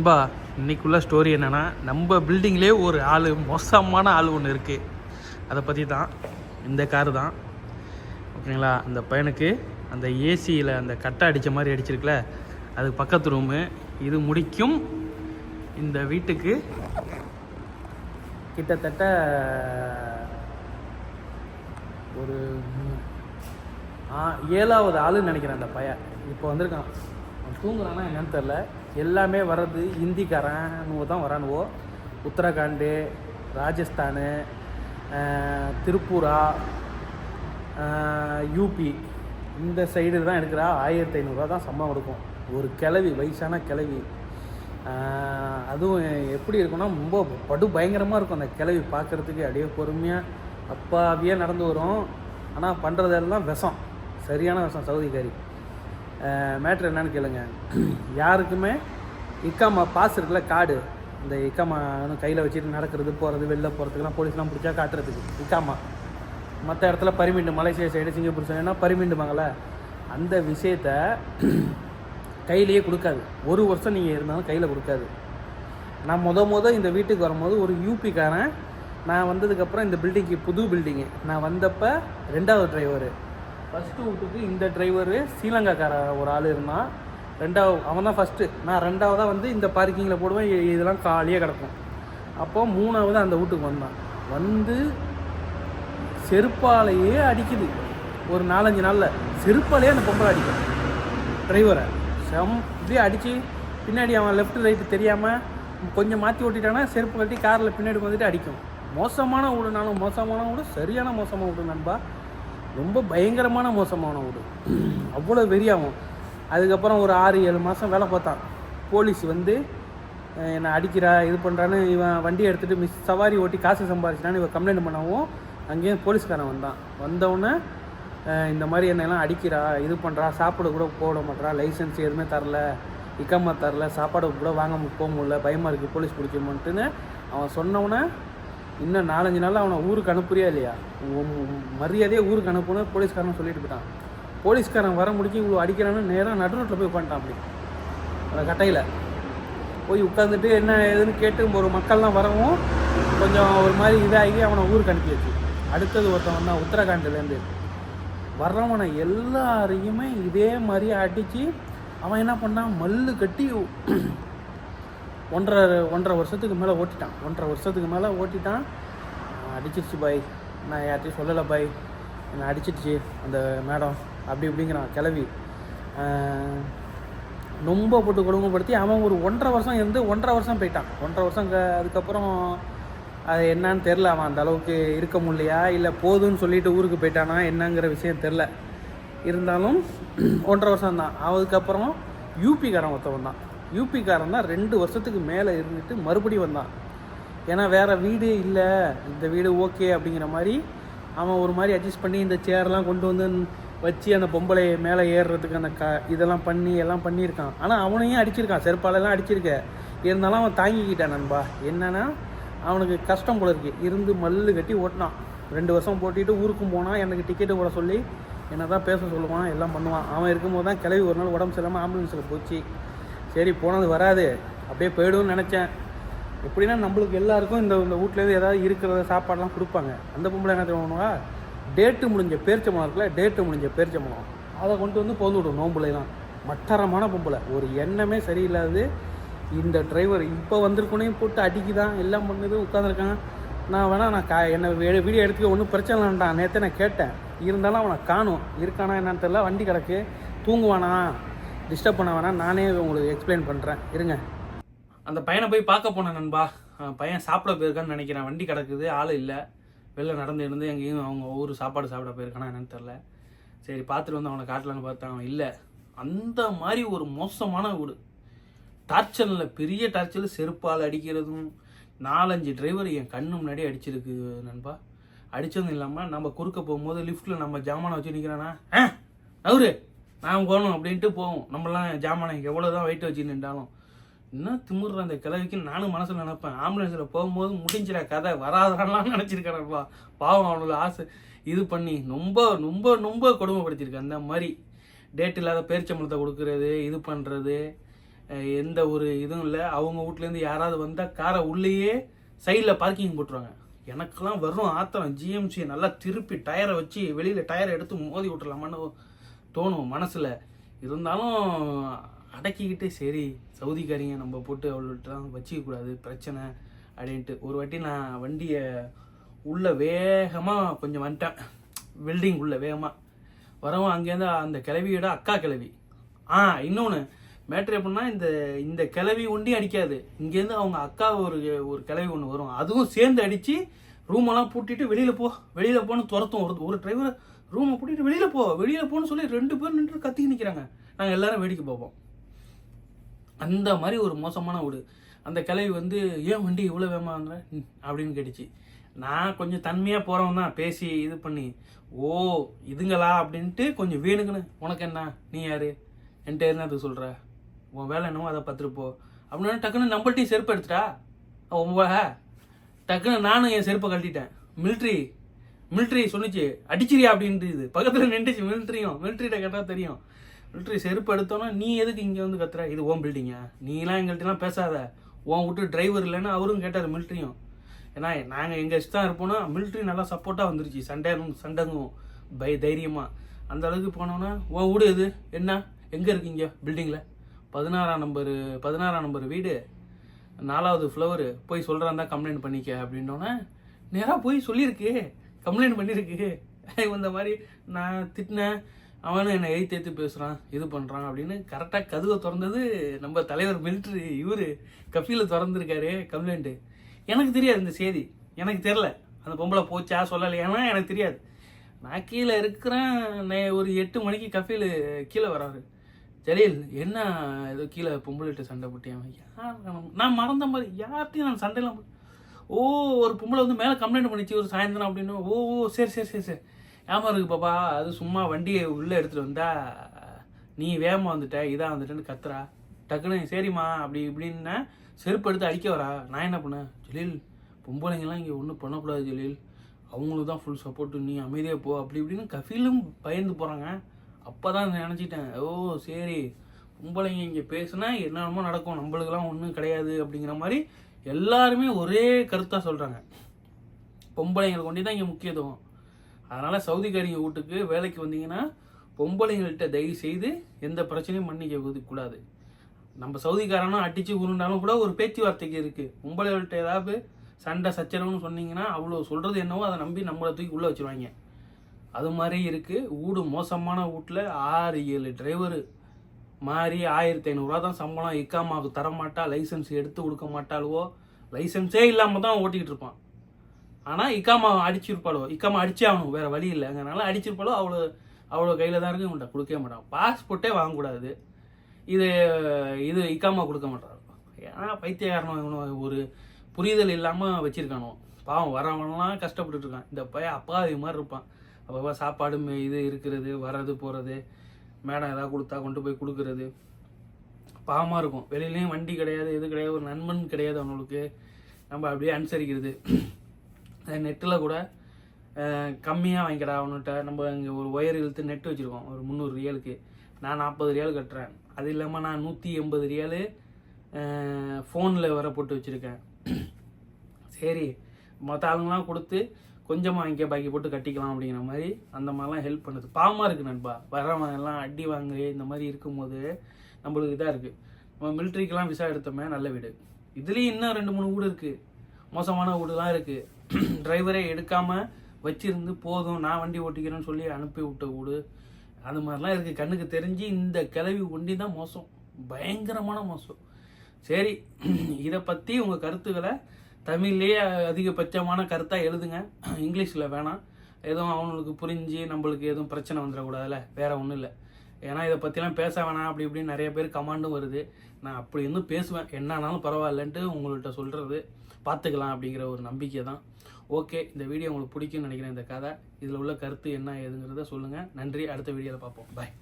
நண்பா இன்றைக்குள்ள ஸ்டோரி என்னென்னா நம்ம பில்டிங்லேயே ஒரு ஆள் மோசமான ஆள் ஒன்று இருக்குது அதை பற்றி தான் இந்த காரு தான். ஓகேங்களா அந்த பையனுக்கு அந்த ஏசியில் அந்த கட்டை அடித்த மாதிரி அடிச்சிருக்குல அதுக்கு பக்கத்து ரூமு இது முடிக்கும். இந்த வீட்டுக்கு கிட்டத்தட்ட ஒரு ஏழாவது ஆளுன்னு நினைக்கிறேன் அந்த பையன். இப்போ வந்திருக்கான். அவன் தூங்குறானா என்னன்னு தெரில எல்லாமே வர்றது ஹிந்திக்காரனுவோ தான் வரானுவோ. உத்தரகாண்டு ராஜஸ்தானு திருப்பூரா யூபி. இந்த சைடு தான் எடுக்கிறா. ஆயிரத்தி ஐநூறுரூவா தான் சம்பளம் கொடுக்கும். ஒரு கிளவி வயசான கிளவி அதுவும் எப்படி இருக்குன்னா ரொம்ப படு பயங்கரமாக இருக்கும் அந்த கிளவி பார்க்குறதுக்கு. அப்படியே பொறுமையாக அப்பாவியாக நடந்து வரும். ஆனால் பண்ணுறதெல்லாம் விஷம். சரியான விஷம் சவுதிக்காரி. மேட்ரு என்னன்னு கேளுங்க. யாருக்குமே இக்காமா பாஸ் இருக்குல்ல கார்டு இந்த இக்காமான்னு கையில் வச்சுட்டு நடக்கிறது போகிறது வெளில போகிறதுக்குலாம் போலீஸ்லாம் பிடிச்சா காட்டுறதுக்கு. இக்காமா. மற்ற இடத்துல பரிமிண்டு மலேசியா சைடு சிங்கப்பூர் சைடுனா பரிமிண்டுமாங்கள்ல அந்த விஷயத்த கையிலேயே கொடுக்காது. ஒரு வருஷம் நீங்கள் இருந்தாலும் கையில் கொடுக்காது. நான் முத முத இந்த வீட்டுக்கு வரும்போது ஒரு யூபிக்காரன் நான் வந்ததுக்கப்புறம் இந்த பில்டிங்க்கு புது பில்டிங்கு நான் வந்தப்போ ரெண்டாவது டிரைவரு ஃபஸ்ட்டு வீட்டுக்கு இந்த டிரைவரு ஸ்ரீலங்காக்கார ஒரு ஆள் இருந்தான் ரெண்டாவது அவன் தான் ஃபஸ்ட்டு நான் ரெண்டாவதாக வந்து இந்த பார்க்கிங்கில் போடுவேன் இதெல்லாம் காலியாக கிடக்கும். அப்போ மூணாவது அந்த வீட்டுக்கு வந்தான். வந்து செருப்பாலேயே அடிக்குது. ஒரு நாலஞ்சு நாளில் செருப்பாலேயே அந்த பொம்பளை அடிக்கும். டிரைவரை செம் இப்படியே அடித்து பின்னாடி அவன் லெஃப்ட் ரைட்டு தெரியாமல் கொஞ்சம் மாற்றி ஓட்டிட்டானா செருப்பு கட்டி காரில் பின்னாடி வந்துட்டு அடிக்கும். மோசமான வீடுனாலும் மோசமான வீடு சரியான மோசமான வீடு நண்பா. ரொம்ப பயங்கரமான மோசமான ஒரு அவ்வளோ வெறியாகும் அதுக்கப்புறம் ஒரு ஆறு ஏழு மாதம் வேலை பார்த்தான். போலீஸ் வந்து என்னை அடிக்கிறா இது பண்ணுறான்னு இவன் வண்டி எடுத்துகிட்டு மிஸ் சவாரி ஓட்டி காசு சம்பாதிச்சிட்டான்னு இவன் கம்ப்ளைண்ட் பண்ணவும் அங்கேயும் போலீஸ்காரன் வந்தான். வந்தவுடனே இந்த மாதிரி என்னெல்லாம் அடிக்கிறா இது பண்ணுறா சாப்பிட கூட போட மாட்றா லைசன்ஸ் எதுவுமே தரல இக்கம்மா தரல சாப்பாடு கூட வாங்க போக முடியல பயமாக இருக்குது போலீஸ் பிடிக்குமோன்ட்டுன்னு அவன் சொன்னவுடனே இன்னும் நாலஞ்சு நாள் அவனை ஊருக்கு அனுப்புறியா இல்லையா? மரியாதையே ஊருக்கு அனுப்பணும் போலீஸ்காரன் சொல்லிட்டு போயிட்டான். போலீஸ்காரன் வர முடிக்க இவ்வளோ அடிக்கிறான்னு நேராக நடுநோட்டில் போய் உட்காந்துட்டான் அப்படி. அந்த கட்டையில். போய் உட்காந்துட்டு என்ன ஏதுன்னு கேட்டு ஒரு மக்கள்லாம் வரவும் கொஞ்சம் ஒரு மாதிரி இதாகி அவனை ஊருக்கு அனுப்பியாச்சு. அடுத்தது ஒருத்தவன் தான் உத்தரகாண்ட்லேருந்து. வர்றவனை எல்லாரையுமே இதே மாதிரி அடித்து அவன் என்ன பண்ணான்? மல்லு கட்டி ஒன்றரை ஒன்றரை வருஷத்துக்கு மேலே ஓட்டிட்டான். ஒன்றரை வருஷத்துக்கு மேலே ஓட்டிட்டான். அடிச்சிருச்சு பாய். நான் யார்ட்டையும் சொல்லலை பாய். என்னை அடிச்சிடுச்சு அந்த மேடம். அப்படி இப்படிங்கிறான் கிளவி. ரொம்ப போட்டு கொடுமைப்படுத்தி அவன் ஒரு ஒன்றரை வருஷம் இருந்து ஒன்றரை வருஷம் போயிட்டான். ஒன்றரை வருஷம் க- அதுக்கப்புறம் அது என்னன்னு தெரில அவன் அந்த அளவுக்கு இருக்க முடியலையா? இல்லை போதும்னு சொல்லிட்டு ஊருக்கு போயிட்டானா? என்னங்கிற விஷயம் தெரில இருந்தாலும் ஒன்றரை வருஷம் தான் அதுக்கப்புறம் யூபிக்காரன் ஒருத்தவன் தான் யூபிக்காரன் தான் ரெண்டு வருஷத்துக்கு மேலே இருந்துட்டு மறுபடியும் வந்தான். ஏன்னா வேறு வீடு இல்லை. இந்த வீடு ஓகே அப்படிங்கிற மாதிரி அவன் ஒரு மாதிரி அட்ஜஸ்ட் பண்ணி இந்த சேர்லாம் கொண்டு வந்து வச்சு அந்த பொம்பளை மேலே ஏறுறதுக்கு அந்த க இதெல்லாம் பண்ணி எல்லாம் பண்ணியிருக்கான். ஆனால் அவனையும் அடிச்சிருக்கான். செருப்பாலெல்லாம் அடிச்சிருக்க. இருந்தாலும் அவன் தாங்கிக்கிட்டான் நண்பா. என்னன்னா அவனுக்கு கஷ்டம் போல இருக்கு. இருந்து மல்லு கட்டி ஓட்டினான். ரெண்டு வருஷம் போட்டிட்டு ஊருக்கும் போனான் எனக்கு டிக்கெட்டு போட சொல்லி என்ன தான் பேச சொல்லுவான் எல்லாம் பண்ணுவான். அவன் இருக்கும்போது தான் கிளவி ஒரு நாள் உடம்பு சரியில்லாமல் ஆம்புலன்ஸில் போச்சு. சரி போனது வராது. அப்படியே போயிடும்னு நினச்சேன். எப்படின்னா நம்மளுக்கு எல்லாருக்கும் இந்த இந்த வீட்டிலேருந்து ஏதாவது இருக்கிறத சாப்பாடெலாம் கொடுப்பாங்க. அந்த பொம்பளை என்ன பண்ணுவா? டேட்டு முடிஞ்ச பேரிச்சம்பழம் இருக்குல்ல டேட்டு முடிஞ்ச பேரிச்சம்பழம். அதை கொண்டு வந்து போந்து விடும் நோம்புலாம் மட்டரமான பொம்பளை. ஒரு எண்ணமே சரியில்லாது. இந்த டிரைவர் இப்போ வந்திருக்கோனையும் போட்டு அடிக்குதான். எல்லாம் பண்ணுது உட்காந்துருக்கான் நான் வேணா நான் கா என்னை வீடியோ எடுத்துக்க ஒன்றும் பிரச்சனை இல்லைன்டான் நேற்று நான் கேட்டேன். இருந்தாலும் அவனை காணும். இருக்கானா என்னன்னு தெரியல. வண்டி கிடக்கு. தூங்குவானா? டிஸ்டர்ப் பண்ண வேணாம். நானே உங்களுக்கு எக்ஸ்பிளைன் பண்ணுறேன் இருங்க. அந்த பையனை போய் பார்க்க போனேன் நண்பா. பையன் சாப்பிட போயிருக்கான்னு நினைக்கிறேன். வண்டி கிடக்குது ஆள் இல்லை. வெளில நடந்து இருந்து எங்கேயும் அவங்க ஊர் சாப்பாடு சாப்பிட போயிருக்கானா என்னன்னு தெரில சரி பார்த்துட்டு வந்து அவனை காட்டலான்னு பார்த்தேன். அவன் இல்லை. அந்த மாதிரி ஒரு மோசமான வீடு. டார்ச்சரில் பெரிய டார்ச்சரில் செருப்பால் அடிக்கிறதும் நாலஞ்சு டிரைவர் என் கண்ணு முன்னாடி அடிச்சிருக்கு நண்பா. அடித்ததும் இல்லாமல் நம்ம குறுக்க போகும்போது லிஃப்ட்டில் நம்ம ஜாமானை வச்சு நிற்கிறானா ஆ அவரு நான் போகணும் அப்படின்ட்டு போவோம். நம்மளாம் ஜாமானை எவ்வளோ தான் வெயிட் வச்சு நின்றாலும். என்ன திமுற அந்த கிழவிக்கு நானும் மனசில் நினைப்பேன். ஆம்புலன்ஸில் போகும்போது முடிஞ்சிட கதை வராதான்லாம் நினச்சிருக்கிறேன்ப்பா. பாவம் அவனோட ஆசை. இது பண்ணி ரொம்ப ரொம்ப ரொம்ப கொடுமைப்படுத்தியிருக்கு. அந்த மாதிரி டேட் இல்லாத பேரிச்சம்பளத்தை கொடுக்கறது இது பண்ணுறது எந்த ஒரு இதுவும் இல்லை. அவங்க வீட்லேருந்து யாராவது வந்தால் காரை உள்ளேயே சைடில் பார்க்கிங் போட்டுருவாங்க. எனக்கெல்லாம் வரும் ஆத்திரம். ஜிஎம்சி நல்லா திருப்பி டயரை வச்சு வெளியில் டயரை எடுத்து மோதி விட்டுறலாமான்னு தோணும் மனசில். இருந்தாலும் அடக்கிக்கிட்டு சரி சவுதிக்காரிங்க நம்ம போட்டு அவள்கிட்டலாம் வச்சிக்கக்கூடாது பிரச்சனை அப்படின்ட்டு. ஒரு வாட்டி நான் வண்டியை உள்ள வேகமாக கொஞ்சம் வந்துட்டேன். வெல்டிங் உள்ளே வேகமாக வரவும் அங்கேருந்து அந்த கிளவியோட அக்கா கிளவி. ஆ இன்னொன்று மேட்ரு எப்படின்னா இந்த இந்த கிளவி ஒண்டி அடிக்காது. இங்கேருந்து அவங்க அக்கா ஒரு ஒரு கிளவி ஒன்று வரும். அதுவும் சேர்ந்து அடித்து ரூமெல்லாம் பூட்டிட்டு வெளியில் போ. வெளியில் போன்னு துரத்தும். ஒரு ஒரு டிரைவர் ரூமை பிடிக்கிட்டு வெளியில் போ. வெளியில் போன்னு சொல்லி ரெண்டு பேர் நின்று கத்தி நிற்கிறாங்க நாங்கள் எல்லாரும் வேடிக்கை பார்ப்போம். அந்த மாதிரி ஒரு மோசமான வீடு அந்த கிளவி வந்து ஏன் வண்டி இவ்வளோ வேமாங்கிற அப்படின்னு கேட்டுச்சு. நான் கொஞ்சம் தன்மையாக போகிறவன் தான். பேசி இது பண்ணி ஓ இதுங்களா? அப்படின்ட்டு கொஞ்சம் வேணுங்கன்னு உனக்கு என்ன? நீ யாரு? என்கிட்ட என்ன அது சொல்கிற உன் வேலை என்னவோ அதை பார்த்துட்டு போ. டக்குன்னு நம்மள்ட்டையும் செருப்பு எடுத்துட்டா உன் டக்குன்னு நானும் என் செருப்பை கழட்டிட்டேன். மிலிட்ரி மிலிட்ரி சொல்லிச்சு அடிச்சிரியா அப்படின்றது பக்கத்தில் நின்றுச்சு மிலிட்ரியும் மிலிட்ரிகிட்ட கேட்டால் தெரியும். மிலிட்ரி செருப்பு எடுத்தோன்னா நீ எதுக்கு இங்கே வந்து கத்துற? இது ஓன் பில்டிங்கா நீலாம் எங்கள்கிட்டலாம் பேசாத. உன் விட்டு டிரைவர் இல்லைன்னு அவரும் கேட்டார் மிலிட்ரியும் ஏன்னா நாங்கள் எங்கள் இஷ்டம் இருப்போம்னா மிலிட்ரி நல்லா சப்போர்ட்டாக வந்துருச்சு. சண்டை சண்டங்கும் பய தைரியமாக அந்த அளவுக்கு போனோன்னா உன் வீடு இது என்ன? எங்கே இருக்கீங்க பில்டிங்கில் பதினாறாம் நம்பரு பதினாறாம் நம்பர் வீடு. நாலாவது ஃப்ளவரு போய் சொல்கிறாந்தா கம்ப்ளைண்ட் பண்ணிக்க அப்படின்னோன்னே நேராக போய் சொல்லியிருக்கு. கம்ப்ளைண்ட் பண்ணியிருக்கு இந்த மாதிரி நான் திட்டினேன். அவனும் என்னை எய்த்து ஏற்று பேசுகிறான் இது பண்ணுறான் அப்படின்னு கரெக்டாக கதவை திறந்தது நம்ம தலைவர் மிலிட்ரி இவர். கஃபியில் திறந்துருக்காரு கம்ப்ளைண்ட்டு எனக்கு தெரியாது இந்த செய்தி. எனக்கு தெரில அந்த பொம்பளை போச்சா சொல்லலையானா எனக்கு தெரியாது. நான் கீழே இருக்கிறேன். நான் ஒரு எட்டு மணிக்கு கஃபியில் கீழே வராரு. ஜலீல் என்ன ஏதோ கீழே பொம்பளைகிட்ட சண்டை போட்டியான் யார் நான் மறந்த மாதிரி யார்கிட்டையும் நான் சண்டையெல்லாம் ஓ ஒரு பொம்பளை வந்து மேலே கம்ப்ளைண்ட் பண்ணிச்சு ஒரு சாயந்தரம் அப்படின்னு. ஓ ஓ சரி சரி சரி சரி. ஏமா இருக்கு பாப்பா அது சும்மா வண்டியை உள்ளே எடுத்துகிட்டு வந்தா நீ வேகமாக வந்துட்ட இதாக வந்துட்டேன்னு கத்துறா. டக்குன்னு சரிம்மா அப்படி இப்படின்னா செருப்பு எடுத்து அடிக்க வரா. நான் என்ன பண்ணேன்? ஜலீல் பொம்பளைங்கெல்லாம் இங்கே ஒன்றும் பண்ணக்கூடாது ஜலீல். அவங்களுக்கு தான் ஃபுல் சப்போர்ட்டு நீ அமைதியாக போ அப்படி இப்படின்னு கஃபீலும் பயந்து போகிறாங்க அப்போ தான் நினச்சிட்டேன். ஓ சரி பொம்பளைங்க இங்கே பேசுனா என்னென்னமோ நடக்கும். நம்மளுக்கெல்லாம் ஒன்றும் கிடையாது அப்படிங்கிற மாதிரி எல்லாருமே ஒரே கருத்தாக சொல்கிறாங்க பொம்பளைங்களை கொண்டு தான் இங்கே முக்கியத்துவம். அதனால் சவுதிக்காரிங்க வீட்டுக்கு வேலைக்கு வந்தீங்கன்னா பொம்பளைங்கள்ட்ட தயவு செய்து எந்த பிரச்சனையும் மன்னிக்க கூடாது. நம்ம சவுதிக்காரனும் அடித்து உருண்டாலும் கூட ஒரு பேச்சுவார்த்தைக்கு இருக்குது பொம்பளைகள்கிட்ட ஏதாவது சண்டை சச்சரவுன்னு சொன்னீங்கன்னா அவ்வளோ சொல்கிறது என்னவோ அதை நம்பி நம்மளை தூக்கி உள்ளே வச்சுருவாங்க. அது மாதிரி இருக்குது வீடு மோசமான வீட்டில் ஆறு ஏழு டிரைவரு மாறி ஆயிரத்தி ஐநூறுரூவா தான் சம்பளம். இக்காமாவுக்கு தரமாட்டா லைசன்ஸ் எடுத்து கொடுக்க மாட்டாளுவோ? லைசன்ஸே இல்லாமல் தான் ஓட்டிகிட்டு இருப்பான். ஆனால் இக்காமா அடிச்சிருப்பாளோ இக்காமா அடிச்சே ஆகணும் வேறு வழி இல்லை. அதனால அடிச்சிருப்பாளோ? அவ்வளோ அவ்வளோ கையில் தான் இருக்கு இவன்கிட்ட கொடுக்கவே மாட்டான். பாஸ்போர்ட்டே வாங்கக்கூடாது. இது இது இக்காமா கொடுக்க மாட்டான். ஏன்னா பைத்தியக்காரனும் இவனும் ஒரு புரிதல் இல்லாமல் வச்சுருக்கானோ? பாவம் வரவனெல்லாம் கஷ்டப்பட்டுட்டு இருக்கான். இந்த பையன் அப்பாவி மாதிரி இருப்பான். அப்பப்போ சாப்பாடு மே- இது இருக்கிறது வர்றது போகிறது மேடம் ஏதாவது கொடுத்தா கொண்டு போய் கொடுக்குறது. பாவமாக இருக்கும். வெளியிலையும் வண்டி கிடையாது எது கிடையாது ஒரு நண்பன் கிடையாது அவங்களுக்கு நம்ம அப்படியே அனுசரிக்கிறது. நெட்டில் கூட கம்மியாக வாங்கிக்கடா அவன்கிட்ட. நம்ம இங்கே ஒரு ஒயர் இழுத்து நெட் வச்சுருக்கோம். ஒரு முந்நூறு ரியலுக்கு. நான் நாற்பது ரியல் கட்டுறேன். அது இல்லாமல் நான் நூற்றி எண்பது ரியாலு ஃபோனில் வர போட்டு வச்சுருக்கேன். சரி. மற்ற ஆளுங்களாம் கொடுத்து கொஞ்சமாக இங்கே பாக்கி போட்டு கட்டிக்கலாம் அப்படிங்கிற மாதிரி அந்த மாதிரிலாம் ஹெல்ப் பண்ணுது. பாவமாக இருக்குது நண்பா. வரவன் எல்லாம் அடி வாங்கு இந்த மாதிரி இருக்கும்போது நம்மளுக்கு இதாக இருக்குது நம்ம மிலிட்ரிக்கெலாம் விசா எடுத்தோமே நல்ல வீடு. இதுலேயும் இன்னும் ரெண்டு மூணு வீடு இருக்குது மோசமான வீடுலாம் இருக்குது டிரைவரே எடுக்காமல் வச்சிருந்து போதும் நான் வண்டி ஓட்டிக்கிறேன்னு சொல்லி அனுப்பி விட்ட வீடு. அது மாதிரிலாம் இருக்குது கண்ணுக்கு தெரிஞ்சு இந்த கிளவி ஒண்டி தான் மோசம். பயங்கரமான மோசம். சரி இதை பற்றி உங்கள் கருத்துக்களை தமிழ்லேயே அதிகபட்சமான கருத்தாக எழுதுங்க. இங்கிலீஷில் வேணாம். எதுவும் அவங்களுக்கு புரிஞ்சு நம்மளுக்கு எதுவும் பிரச்சனை வந்துடக்கூடாதுல்ல. வேறு ஒன்றும் இல்லை. ஏன்னா இதை பற்றிலாம் பேச வேணாம் அப்படி இப்படின்னு நிறைய பேர் கமாண்டும் வருது. நான் அப்படி இருந்தும் பேசுவேன். என்னானாலும் பரவாயில்லன்ட்டு உங்கள்கிட்ட சொல்கிறது பார்த்துக்கலாம் அப்படிங்கிற ஒரு நம்பிக்கை தான். ஓகே இந்த வீடியோ உங்களுக்கு பிடிக்கும்னு நினைக்கிறேன் இந்த கதை. இதில் உள்ள கருத்து என்ன ஏதுங்கிறத சொல்லுங்கள் நன்றி. அடுத்த வீடியோவில் பார்ப்போம். பாய்